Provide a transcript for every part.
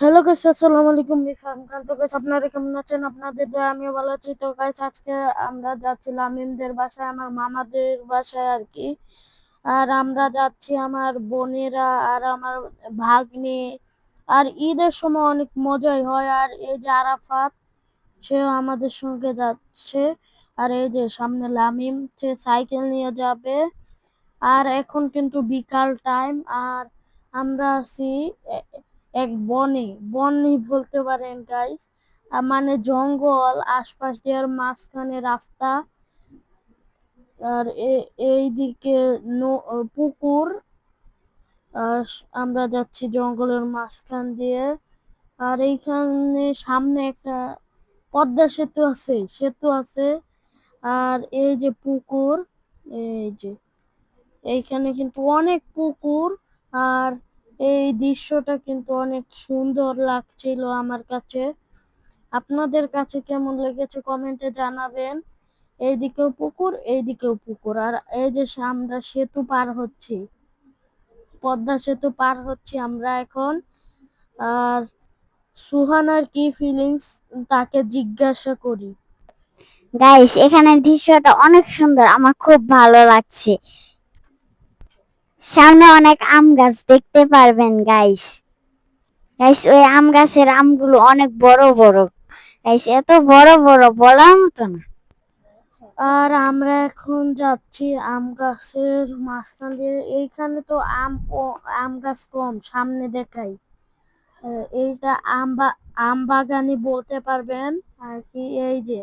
Hello guys আসসালামু আলাইকুম রিফান খান। তো গাইস আপনারা কেমন আছেন? আপনাদের দয়া, আমিও ভালো আছি। তো গাইস আজকে আমরা যাচ্ছি লামিমদের বাসায়, আমার মামাদের বাসায় আর কি আর আমরা যাচ্ছি আমার বোনেরা আর আমার ভাগ্নে। আর ঈদের সময় অনেক মজাই হয়। আর এই যে আরাফাত সেও আমাদের সঙ্গে যাচ্ছে। আর এই যে সামনে লামিম সে সাইকেল নিয়ে যাবে। আর এখন কিন্তু বিকাল টাইম আর আমরা আছি এক বনে, বনই বলতে পারেন গাইস মানে জঙ্গল, আশপাশ দিয়ে মাঝখানে রাস্তা। আর এ- এইদিকে ন- পুকুর। আর আমরা যাচ্ছি জঙ্গলের মাঝখান দিয়ে। আর এইখানে সামনে একটা পদ্মা সেতু আছে সেতু আছে। আর এই যে পুকুর, এই যে, এইখানে কিন্তু অনেক পুকুর। আর এই দৃশ্যটা কিন্তু অনেক সুন্দর লাগছিল আমার কাছে। আপনাদের কাছে কেমন লেগেছে কমেন্টে জানাবেন। এইদিকেও পুকুর এইদিকেও পুকুর। আর এই যে আমরা সেতু পার হচ্ছি, পদ্মা সেতু পার হচ্ছি আমরা এখন। আর সুহানার কি ফিলিংস তাকে জিজ্ঞাসা করি। গাইস এখানের দৃশ্যটা অনেক সুন্দর, আমার খুব ভালো লাগছে। সামনে অনেক আম গাছ দেখতে পারবেন গাইস গাইস ওই আম গাছের আমগুলো অনেক বড় বড়। গাইস এত বড় বড় বলার মতো না। আর আমরা এখন যাচ্ছি আম গাছের মাঝখান দিয়ে। এইখানে তো আম আম গাছ কম, সামনে দেখাই। এইটা আম আম বাগানই বলতে পারবেন। আর কি, এই যে,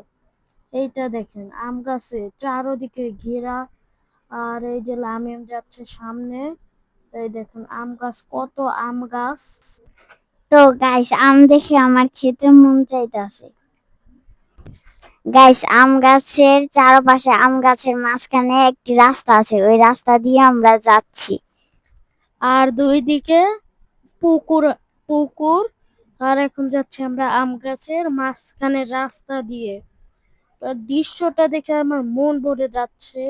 এইটা দেখেন, আম গাছে চারোদিকে ঘেরা। আর এই যে লামিম যাচ্ছে সামনে এই দেখুন আম গাছ কত আম গাছ। তো গাইস আম দেখে আমার খেতে মন চাইতেছে। গাইস আম গাছের চারপাশে আম গাছের মাঝখানে একটি রাস্তা আছে ওই রাস্তা দিয়ে আমরা যাচ্ছি। আর দুই দিকে পুকুর পুকুর আর এখন যাচ্ছি আমরা আম গাছের মাঝখানে রাস্তা দিয়ে। দৃশ্যটা দেখে আমার মন ভরে যাচ্ছে।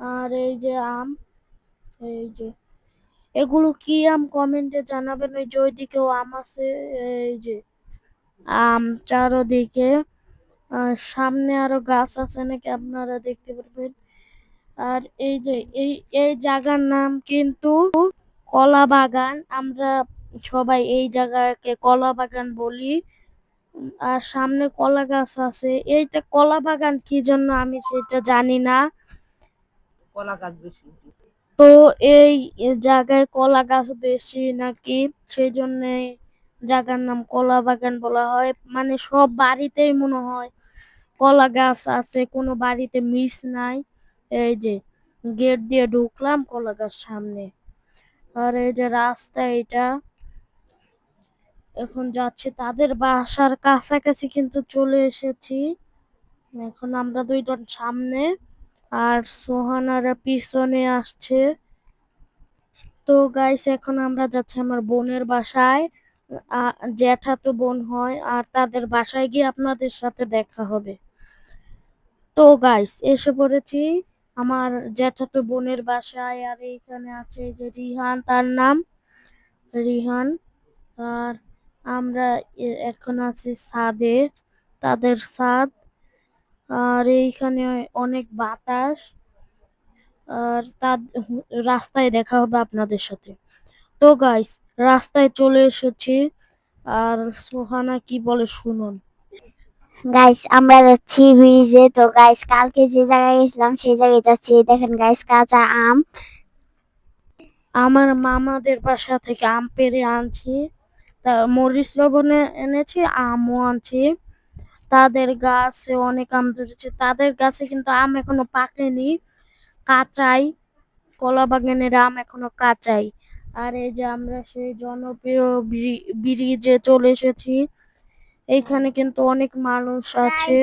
আর এই যে আম, এই যে, এগুলো কি আম কমেন্টে জানাবেন? ওই যে ওইদিকেও আম আছে, এই যে আম চারোদিকে সামনে আরও গাছ আছে নাকি আপনারা দেখতে পারবেন? আর এই যে, এই এই জায়গার নাম কিন্তু কলা বাগান। আমরা সবাই এই জায়গাকে কলা বাগান বলি। আর সামনে কলা গাছ আছে। এইটা কলা বাগান কি জন্য আমি সেটা জানি না। কলা গাছ বেশি। তো এই জায়গায় কলা গাছ বেশি নাকি? সেই জন্য জায়গার নাম কলা বাগান বলা হয়। মানে সব বাড়িতেই মনে হয় কলা গাছ আছে, কোনো বাড়িতে মিস নাই। এই যে গেট দিয়ে ঢুকলাম কলা গাছ সামনে। আর এই যে রাস্তা এটা, এখন যাচ্ছে তাদের বাসার কাছাকাছি কিন্তু চলে এসেছি। এখন আমরা দুইজন সামনে। আর সোহানারা পিছনে আসছে। তো গাইস এখন আমরা যাচ্ছি আমার বোনের বাসায়। জ্যাঠা তো বোন হয়, আর তাদের বাসায় গিয়ে আপনাদের সাথে দেখা হবে। তো গাইস এসে পড়েছি আমার জ্যাঠা তো বোনের বাসায়, আর এইখানে আছে যে রিহান, তার নাম রিহান। আর আমরা এখন আছি সাদে, তাদের ছাদ আর এইখানে অনেক বাতাস। আর তার রাস্তায় দেখা হবে আপনাদের সাথে। তো গাইস রাস্তায় চলে এসেছি। আর সোহানা কি বলে শুনুন। গাইস আমরা যাচ্ছি ব্রিজে। তো গাইস কালকে যে জায়গায় গেছিলাম সেই জায়গায় যাচ্ছি। দেখেন গাইস কাঁচা আম। আমার মামাদের বাসা থেকে আম পেরে আনছি। তা মরিচ লবণে এনেছি আমও আনছি। তাদের গাছে অনেক আম ধরেছে। তাদের গাছে কিন্তু আম এখনও পাকেনি কাঁচাই। কলা বাগানের আম এখনও কাঁচাই। আর এই যে আমরা সেই জনপ্রিয় ব্রি- ব্রিজে চলে এসেছি এইখানে কিন্তু অনেক মানুষ আছে।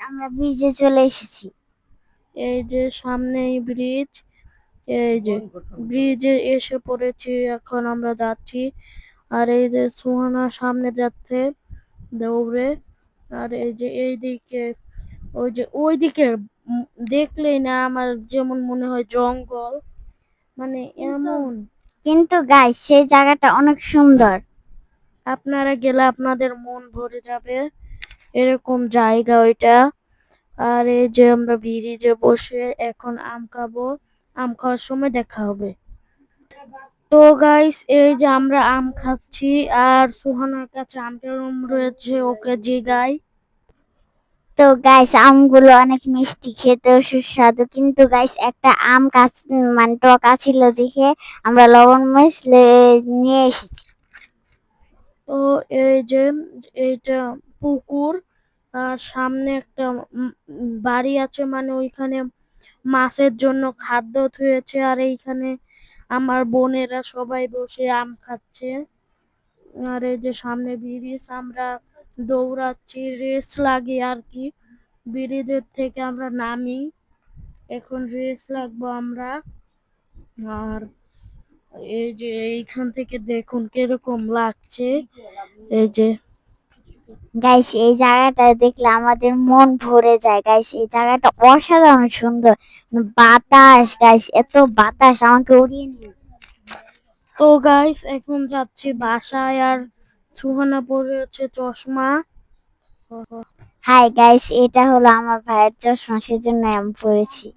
আমরা ব্রিজে চলে এসেছি। এই যে সামনেই ব্রিজ এই যে ব্রিজে এসে পড়েছি এখন আমরা যাচ্ছি। আর এই যে সুহানা সামনে যাচ্ছে দৌড়ে। আর এই যে এইদিকে ওই যে ওইদিকে দেখলেই না আমার যেমন মনে হয় জঙ্গল। মানে এমন। কিন্তু গাইস সেই জায়গাটা অনেক সুন্দর। আপনারা গেলে আপনাদের মন ভরে যাবে। এরকম জায়গা ওইটা। আর এই যে আমরা ব্রিজে বসে এখন আম খাব। আম খাওয়ার সময় দেখা হবে। তো গাইস এই যে আমরা আম খাচ্ছি আর সুহানার কাছে আমটার রুম রয়েছে ওকে জিগাই। তো গাইস আমগুলো অনেক মিষ্টি খেতেও সুস্বাদু। কিন্তু গাইস একটা আম কাছ মানে টকা ছিল দেখে আমরা লবণ মরিচ নিয়ে এসেছি। তো এই যে এইটা পুকুর আর সামনে একটা বাড়ি আছে মানে ওইখানে মাছের জন্য খাদ্য থুয়েছে আর এইখানে আমার বোনেরা সবাই বসে আম খাচ্ছে। আর এই যে সামনে ব্রিজ, আমরা দৌড়াচ্ছি, রেস লাগে আর কি। ব্রিজের থেকে আমরা নামি, এখন রেস লাগবো আমরা। আর এই যে এইখান থেকে দেখুন কীরকম লাগছে। এই যে গাইস এই জায়গাটা দেখলে আমাদের মন ভরে যায়। গাইস এই জায়গাটা অসাধারণ সুন্দর। বাতাস গাইস এত বাতাস আমাকে উড়িয়ে নিয়ে তো গাইস এখন যাচ্ছি বাসায় আর সুহানা পরে হচ্ছে চশমা। হাই গাইস এটা হলো আমার ভাইয়ের চশমা সেজন্য আমি পরেছি।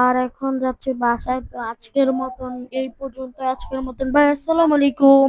আর এখন যাচ্ছি বাসায়। তো আজকের মতন এই পর্যন্ত। আজকের মতন ভাই আসসালামু আলাইকুম।